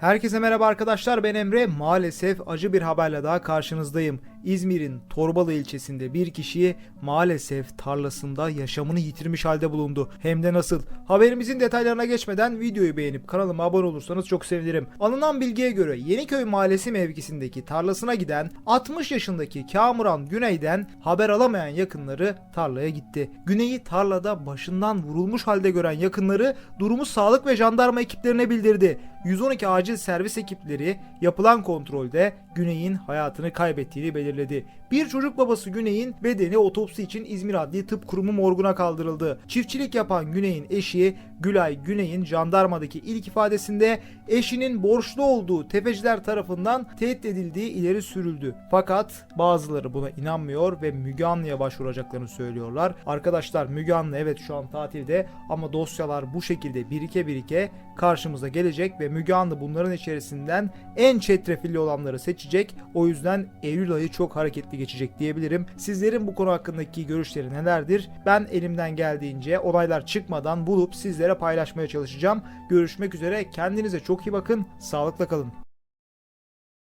Herkese merhaba arkadaşlar ben Emre. Maalesef acı bir haberle daha karşınızdayım. İzmir'in Torbalı ilçesinde bir kişi maalesef tarlasında yaşamını yitirmiş halde bulundu. Hem de nasıl? Haberimizin detaylarına geçmeden videoyu beğenip kanalıma abone olursanız çok sevinirim. Alınan bilgiye göre Yeniköy Mahallesi mevkisindeki tarlasına giden 60 yaşındaki Kamuran Güney'den haber alamayan yakınları tarlaya gitti. Güney'i tarlada başından vurulmuş halde gören yakınları durumu sağlık ve jandarma ekiplerine bildirdi. 112 acil servis ekipleri yapılan kontrolde Güney'in hayatını kaybettiğini belirledi. Bir çocuk babası Güney'in bedeni otopsi için İzmir Adli Tıp Kurumu morguna kaldırıldı. Çiftçilik yapan Güney'in eşi Gülay Güney'in jandarmadaki ilk ifadesinde eşinin borçlu olduğu tefeciler tarafından tehdit edildiği ileri sürüldü. Fakat bazıları buna inanmıyor ve Müge Anlı'ya başvuracaklarını söylüyorlar. Arkadaşlar Müge Anlı evet şu an tatilde ama dosyalar bu şekilde birike birike karşımıza gelecek ve Müge Anlı bunların içerisinden en çetrefilli olanları seçecek. O yüzden Eylül ayı çok hareketli geçecek diyebilirim. Sizlerin bu konu hakkındaki görüşleri nelerdir? Ben elimden geldiğince olaylar çıkmadan bulup sizlere paylaşmaya çalışacağım. Görüşmek üzere. Kendinize çok iyi bakın. Sağlıkla kalın.